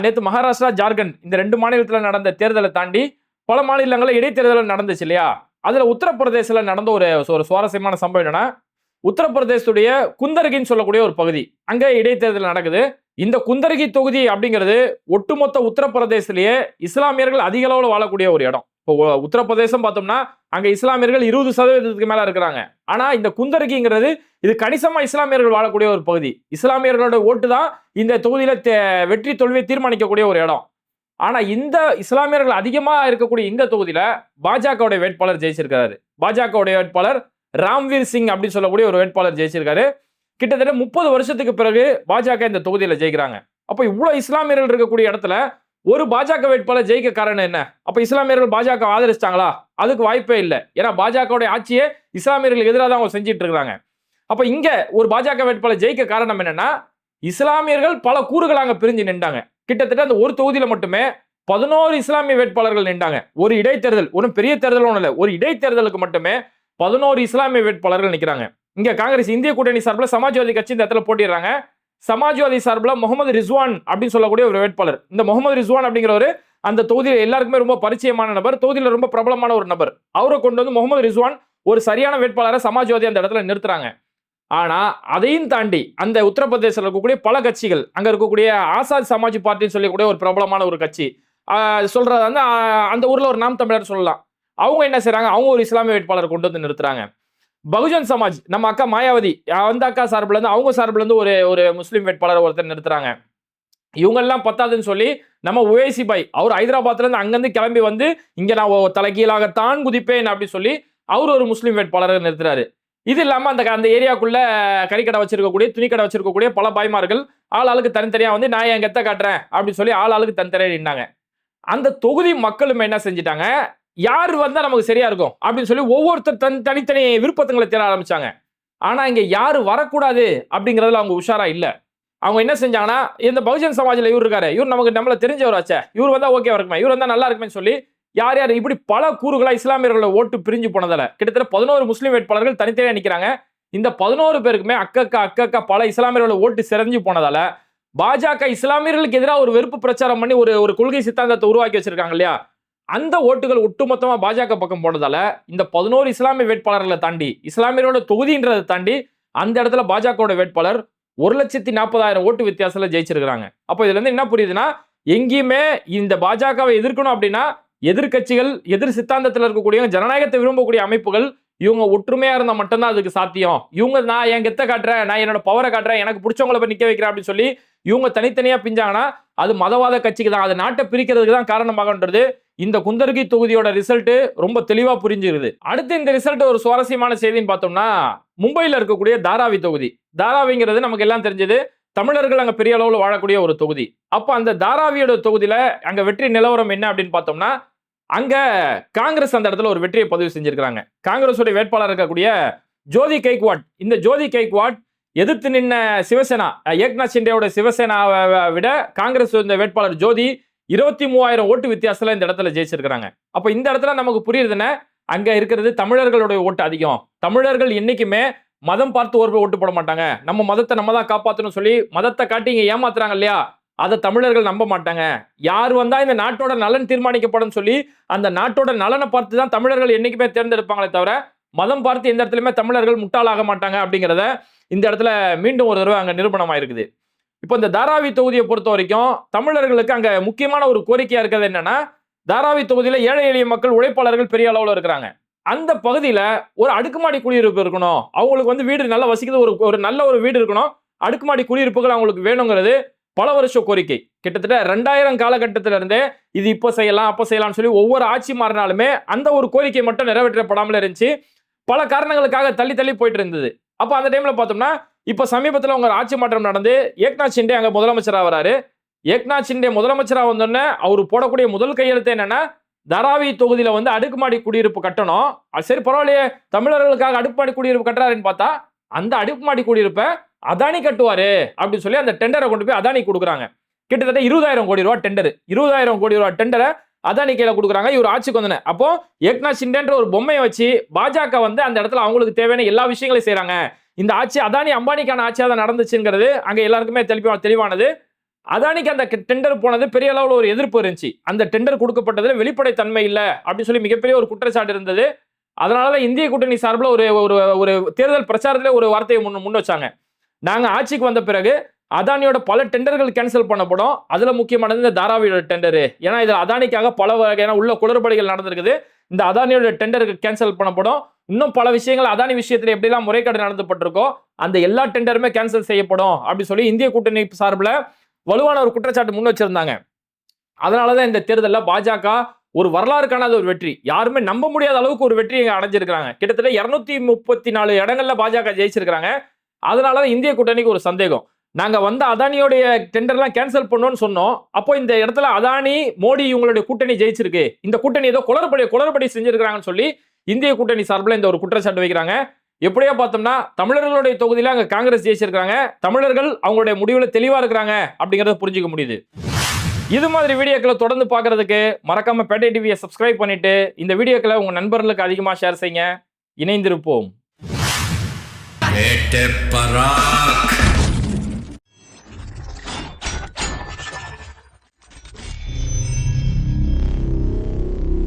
நேற்று மகாராஷ்டிரா ஜார்க்கண்ட் இந்த ரெண்டு மாநிலத்தில் நடந்த தேர்தலை தாண்டி பல மாநிலங்களில் இடைத்தேர்தல் நடந்துச்சு இல்லையா? அதில் உத்தரப்பிரதேசில் நடந்த ஒரு ஒரு சுவாரஸ்யமான சம்பவம் என்னன்னா உத்தரப்பிரதேசத்துடைய குந்தர்கின்னு சொல்லக்கூடிய ஒரு பகுதி அங்கே இடைத்தேர்தல் நடக்குது. இந்த குந்தர்கி தொகுதி அப்படிங்கிறது ஒட்டுமொத்த உத்தரப்பிரதேசத்திலேயே இஸ்லாமியர்கள் அதிக அளவில் வாழக்கூடிய ஒரு இடம். இப்போ உத்தரப்பிரதேசம் பார்த்தோம்னா அங்கே இஸ்லாமியர்கள் இருபது சதவீதத்துக்கு மேலே இருக்கிறாங்க. ஆனால் இந்த குந்தர்கிங்கிறது இது கணிசமாக இஸ்லாமியர்கள் வாழக்கூடிய ஒரு பகுதி. இஸ்லாமியர்களோட ஓட்டு தான் இந்த தொகுதியில் தே- வெற்றி தோல்வியை தீர்மானிக்கக்கூடிய ஒரு இடம். ஆனால் இந்த இஸ்லாமியர்கள் அதிகமாக இருக்கக்கூடிய இந்த தொகுதியில் பாஜகவுடைய வேட்பாளர் ஜெயிச்சிருக்காரு. பாஜகவுடைய வேட்பாளர் ராம்வீர் சிங் அப்படின்னு சொல்லக்கூடிய ஒரு வேட்பாளர் ஜெயிச்சிருக்காரு. கிட்டத்தட்ட முப்பது வருஷத்துக்கு பிறகு பாஜக இந்த தொகுதியில் ஜெயிக்கிறாங்க. அப்போ இவ்வளோ இஸ்லாமியர்கள் இருக்கக்கூடிய இடத்துல ஒரு பாஜக வேட்பாளர் ஜெயிக்க காரணம் என்ன? அப்ப இஸ்லாமியர்கள் பாஜக ஆதரிச்சிட்டாங்களா? அதுக்கு வாய்ப்பே இல்லை. ஏன்னா பாஜகவுடைய ஆட்சியே இஸ்லாமியர்களுக்கு எதிராக தான் அவங்க செஞ்சிட்டு இருக்கிறாங்க. அப்ப இங்க ஒரு பாஜக வேட்பாளர் ஜெயிக்க காரணம் என்னன்னா இஸ்லாமியர்கள் பல கூறுகள் அங்க பிரிஞ்சு நின்றாங்க. கிட்டத்தட்ட அந்த ஒரு தொகுதியில மட்டுமே பதினோரு இஸ்லாமிய வேட்பாளர்கள் நின்றாங்க. ஒரு இடைத்தேர்தல் ஒன்றும் பெரிய தேர்தல் ஒன்றும் இல்லை. ஒரு இடைத்தேர்தலுக்கு மட்டுமே பதினோரு இஸ்லாமிய வேட்பாளர்கள் நிற்கிறாங்க இங்க காங்கிரஸ் இந்திய கூட்டணி சார்பில் சமாஜ்வாதி கட்சி இந்த இடத்துல போட்டிடுறாங்க சமாஜ்வாதி சார்பில் முகமது ரிஸ்வான் அப்படின்னு சொல்லக்கூடிய ஒரு வேட்பாளர். இந்த முகமது ரிஸ்வான் அப்படிங்கிறவர் அந்த தொகுதியில் எல்லாருக்குமே ரொம்ப பரிச்சயமான நபர் தொகுதியில் ரொம்ப பிரபலமான ஒரு நபர். அவரை கொண்டு வந்து முகமது ரிஸ்வான் ஒரு சரியான வேட்பாளரை சமாஜ்வாதி அந்த இடத்துல நிறுத்துறாங்க. ஆனால் அதையும் தாண்டி அந்த உத்தரப்பிரதேசத்தில் இருக்கக்கூடிய பல கட்சிகள் அங்கே இருக்கக்கூடிய ஆசாத் சமாஜ் பார்ட்டின்னு சொல்லக்கூடிய ஒரு பிரபலமான ஒரு கட்சி சொல்கிறத வந்து அந்த ஊரில் ஒரு நாம் தமிழர் சொல்லலாம். அவங்க என்ன செய்கிறாங்க அவங்க ஒரு இஸ்லாமிய வேட்பாளர் கொண்டு வந்து நிறுத்துறாங்க. பகுஜன் சமாஜ் நம்ம அக்கா மாயாவதி அந்த அக்கா சார்பில் இருந்து அவங்க சார்பில் இருந்து ஒரு ஒரு முஸ்லீம் வேட்பாளர் ஒருத்தர் நிறுத்துறாங்க. இவங்கெல்லாம் பத்தாதுன்னு சொல்லி நம்ம உவேசி பாய் அவர் ஹைதராபாத்லேருந்து அங்கேருந்து கிளம்பி வந்து இங்கே நான் தலைகீழாகத்தான் குதிப்பேன் அப்படின்னு சொல்லி அவர் ஒரு முஸ்லீம் வேட்பாளரை நிறுத்துறாரு. இது இல்லாமல் அந்த அந்த ஏரியாக்குள்ள கறிக்கடை வச்சிருக்கக்கூடிய துணிக்கடை வச்சிருக்கக்கூடிய பல பாய்மார்கள் ஆள் ஆளுக்கு தனித்தனியாக வந்து நான் என் கெத்த காட்டுறேன் அப்படின்னு சொல்லி ஆள் ஆளுக்கு தனித்தனியாக நின்னாங்க. அந்த தொகுதி மக்களும் என்ன செஞ்சிட்டாங்க யார் வந்தால் நமக்கு சரியா இருக்கும்? அப்படின்னு சொல்லி ஒவ்வொருத்தர் தன் தனித்தனி விருப்பத்துங்களை தேட ஆரம்பிச்சாங்க. ஆனால் இங்கே யார் வரக்கூடாது அப்படிங்கிறதுல அவங்க உஷாரா இல்லை. அவங்க என்ன செஞ்சாங்கன்னா இந்த பகுஜன் சமாஜில் இவர் இருக்காரு. இவர் நமக்கு நம்மள தெரிஞ்சவராச்சே இவர் வந்தால் ஓகே இருக்குமே. இவர் வந்தால் நல்லா இருக்குமே சொல்லி யார் யார் இப்படி பல கூறுகளாக இஸ்லாமியர்களோட ஓட்டு பிரிஞ்சு போனதில் கிட்டத்தட்ட பதினோரு முஸ்லீம் வேட்பாளர்கள் தனித்தனியாக நிற்கிறாங்க இந்த பதினோரு பேருக்குமே அக்கக்கா அக்கக்கா பல இஸ்லாமியர்களோட ஓட்டு சிறஞ்சு போனதால பாஜக இஸ்லாமியர்களுக்கு எதிராக ஒரு வெறுப்பு பிரச்சாரம் பண்ணி ஒரு ஒரு கொள்கை சித்தாந்தத்தை உருவாக்கி வச்சிருக்காங்க இல்லையா? அந்த ஓட்டுகள் ஒட்டுமொத்தமாக பாஜக பக்கம் போனதால இந்த பதினோரு இஸ்லாமிய வேட்பாளர்களை தாண்டி இஸ்லாமியரோட தொகுதின்றதை தாண்டி அந்த இடத்துல பாஜகவோட வேட்பாளர் ஒரு லட்சத்தி நாற்பதாயிரம் ஓட்டு வித்தியாசத்தில் ஜெயிச்சிருக்கிறாங்க. அப்போ இதுல இருந்து என்ன புரியுதுன்னா எங்கேயுமே இந்த பாஜகவை எதிர்க்கணும் அப்படின்னா எதிர்க்கட்சிகள் எதிர் சித்தாந்தத்தில் இருக்கக்கூடிய ஜனநாயகத்தை விரும்பக்கூடிய அமைப்புகள் இவங்க ஒற்றுமையா இருந்தால் மட்டும்தான் அதுக்கு சாத்தியம். இவங்க நான் என் கெத்த காட்டுறேன் நான் என்னோட பவரை காட்டுறேன் எனக்கு பிடிச்சவங்கள போய் நிக்க வைக்கிறேன் அப்படின்னு சொல்லி இவங்க தனித்தனியா பிஞ்சாங்கன்னா அது மதவாத கட்சிக்கு தான். அது நாட்டை பிரிக்கிறதுக்கு தான் காரணமாகன்றது. இந்த குந்தர்கி தொகுதியோட ரிசல்ட் ரொம்ப தெளிவா புரிஞ்சிருது அடுத்து இந்த ரிசல்ட் ஒரு சுவாரஸ்யமான செய்தின்னு பார்த்தோம்னா மும்பையில் இருக்கக்கூடிய தாராவி தொகுதி. தாராவிங்கிறது நமக்கு எல்லாம் தெரிஞ்சது. தமிழர்கள் அங்கே பெரிய அளவில் வாழக்கூடிய ஒரு தொகுதி. அப்போ அந்த தாராவியோட தொகுதியில் அங்கே வெற்றி நிலவரம் என்ன அப்படின்னு பார்த்தோம்னா அங்க காங்கிரஸ் அந்த இடத்துல ஒரு வெற்றியை பதிவு செஞ்சிருக்கிறாங்க. காங்கிரஸுடைய வேட்பாளர் இருக்கக்கூடிய ஜோதி கைக்வாட். இந்த ஜோதி கைக்வாட் எதிர்த்து நின்ன சிவசேனா ஏக்நாத் சிண்டேவோட சிவசேனாவை விட காங்கிரஸ் இந்த வேட்பாளர் ஜோதி இருபத்தி மூவாயிரம் ஓட்டு வித்தியாசத்துல இந்த இடத்துல ஜெயிச்சிருக்கிறாங்க. அப்ப இந்த இடத்துல நமக்கு புரியுது என்ன? அங்க இருக்கிறது தமிழர்களுடைய ஓட்டு அதிகம். தமிழர்கள் என்னைக்குமே மதம் பார்த்து ஒரு ஓட்டு போட மாட்டாங்க. நம்ம மதத்தை நம்ம தான் காப்பாற்றணும் சொல்லி மதத்தை காட்டி இங்க ஏமாத்துறாங்க இல்லையா? அதை தமிழர்கள் நம்ப மாட்டாங்க. யார் வந்தா இந்த நாட்டோட நலன் தீர்மானிக்கப்படும் சொல்லி அந்த நாட்டோட நலனை பார்த்து தான் தமிழர்கள் என்னைக்குமே தேர்ந்தெடுப்பாங்களே தவிர மதம் பார்த்து எந்த இடத்துலையுமே தமிழர்கள் முட்டாளாக மாட்டாங்க அப்படிங்கிறத இந்த இடத்துல மீண்டும் ஒரு தடவை அங்கே நிரூபணமா இருக்குது. இப்போ இந்த தாராவி தொகுதியை பொறுத்த வரைக்கும் தமிழர்களுக்கு அங்கே முக்கியமான ஒரு கோரிக்கையாக இருக்கிறது என்னன்னா தாராவி தொகுதியில் ஏழை எளிய மக்கள் உழைப்பாளர்கள் பெரிய அளவில் இருக்கிறாங்க. அந்த பகுதியில் ஒரு அடுக்குமாடி குடியிருப்பு இருக்கணும். அவங்களுக்கு வந்து வீடு நல்லா வசிக்கிறது ஒரு ஒரு நல்ல ஒரு வீடு இருக்கணும். அடுக்குமாடி குடியிருப்புகள் அவங்களுக்கு வேணுங்கிறது பல வருஷ கோரிக்கை. கிட்டத்தட்ட ரெண்டாயிரம் காலகட்டத்தில இருந்தே இது இப்போ செய்யலாம் அப்போ செய்யலாம்னு சொல்லி ஒவ்வொரு ஆட்சி மாறினாலுமே அந்த ஒரு கோரிக்கை மட்டும் நிறைவேற்றப்படாமல் இருந்துச்சு. பல காரணங்களுக்காக தள்ளி தள்ளி போயிட்டு இருந்தது. அப்போ அந்த டைம்ல பார்த்தோம்னா இப்போ சமீபத்தில் உங்க ஆட்சி மாற்றம் நடந்து ஏக்நாத் ஷிண்டே அங்கே முதலமைச்சராக வராரு. ஏக்நாத் ஷிண்டே முதலமைச்சராக வந்தோடனே அவர் போடக்கூடிய முதல் கையெழுத்து என்னன்னா தராவி தொகுதியில் வந்து அடுக்குமாடி குடியிருப்பு கட்டணும். அது சரி பரவாயில்லையே தமிழர்களுக்காக அடுக்குமாடி குடியிருப்பு கட்டுறாருன்னு பார்த்தா அந்த அடுக்குமாடி குடியிருப்பை அதானி கட்டுவாரு அப்படின்னு சொல்லி அந்த டெண்டரை கொண்டு போய் அதானி கொடுக்குறாங்க. கிட்டத்தட்ட இருபதாயிரம் கோடி ரூபா டெண்டர் இருபதாயிரம் கோடி ரூபா டெண்டரை அதானி கையில கொடுக்குறாங்க. இவர் ஆட்சிக்கு வந்தன அப்போ ஏக்நாத் சிண்டேன்ற ஒரு பொம்மையை வச்சு பாஜக வந்து அந்த இடத்துல அவங்களுக்கு தேவையான எல்லா விஷயங்களையும் செய்கிறாங்க இந்த ஆட்சி அதானி அம்பானிக்கான ஆட்சியாக தான் நடந்துச்சுங்கிறது அங்க எல்லாருக்குமே தெளிவா தெளிவானது. அதானிக்கு அந்த டெண்டர் போனது பெரிய அளவில் ஒரு எதிர்ப்பு இருந்துச்சு. அந்த டெண்டர் கொடுக்கப்பட்டதுல வெளிப்படைத்தன்மை இல்லை அப்படின்னு சொல்லி மிகப்பெரிய ஒரு குற்றச்சாட்டு இருந்தது. அதனால இந்திய கூட்டணி சார்பில் ஒரு ஒரு ஒரு தேர்தல் பிரச்சாரத்திலே ஒரு வார்த்தையை முன் முன் வச்சாங்க. நாங்கள் ஆட்சிக்கு வந்த பிறகு அதானியோட பல டெண்டர்கள் கேன்சல் பண்ணப்படும். அதில் முக்கியமானது இந்த தாராவியோட டெண்டர் ஏன்னா இதில் அதானிக்காக பல வகையான உள்ள குளறுபடிகள் நடந்திருக்குது. இந்த அதானியோட டெண்டருக்கு கேன்சல் பண்ணப்படும். இன்னும் பல விஷயங்கள் அதானி விஷயத்தில் எப்படிலாம் முறைகேடு நடத்தப்பட்டிருக்கோ அந்த எல்லா டெண்டருமே கேன்சல் செய்யப்படும் அப்படி சொல்லி இந்திய கூட்டணி சார்பில் வலுவான ஒரு குற்றச்சாட்டு முன் வச்சிருந்தாங்க. அதனாலதான் இந்த தேர்தலில் பாஜக ஒரு வரலாறு காணாத ஒரு வெற்றி. யாருமே நம்ப முடியாத அளவுக்கு ஒரு வெற்றி இங்கே அடைஞ்சிருக்கிறாங்க. கிட்டத்தட்ட இரநூத்தி முப்பத்தி நாலு இடங்கள்ல பாஜக அதனால தான் இந்திய கூட்டணிக்கு ஒரு சந்தேகம். நாங்கள் வந்து அதானியோடைய டெண்டர்லாம் கேன்சல் பண்ணோன்னு சொன்னோம். அப்போ இந்த இடத்துல அதானி மோடி இவங்களுடைய கூட்டணி ஜெயிச்சிருக்கு. இந்த கூட்டணி ஏதோ குளறுபடி குளறுபடி செஞ்சிருக்கிறாங்கன்னு சொல்லி இந்திய கூட்டணி சார்பில் இந்த ஒரு குற்றச்சாட்டு வைக்கிறாங்க. எப்படியோ பார்த்தோம்னா தமிழர்களுடைய தொகுதியில் அங்கே காங்கிரஸ் ஜெயிச்சிருக்காங்க தமிழர்கள் அவங்களுடைய முடிவில் தெளிவாக இருக்கிறாங்க அப்படிங்கிறத புரிஞ்சுக்க முடியுது. இது மாதிரி வீடியோக்களை தொடர்ந்து பார்க்கறதுக்கு மறக்காம பேட்டை டிவியை சப்ஸ்கிரைப் பண்ணிட்டு இந்த வீடியோக்களை உங்கள் நண்பர்களுக்கு அதிகமாக ஷேர் செய்யுங்க. இணைந்திருப்போம். Ete parak.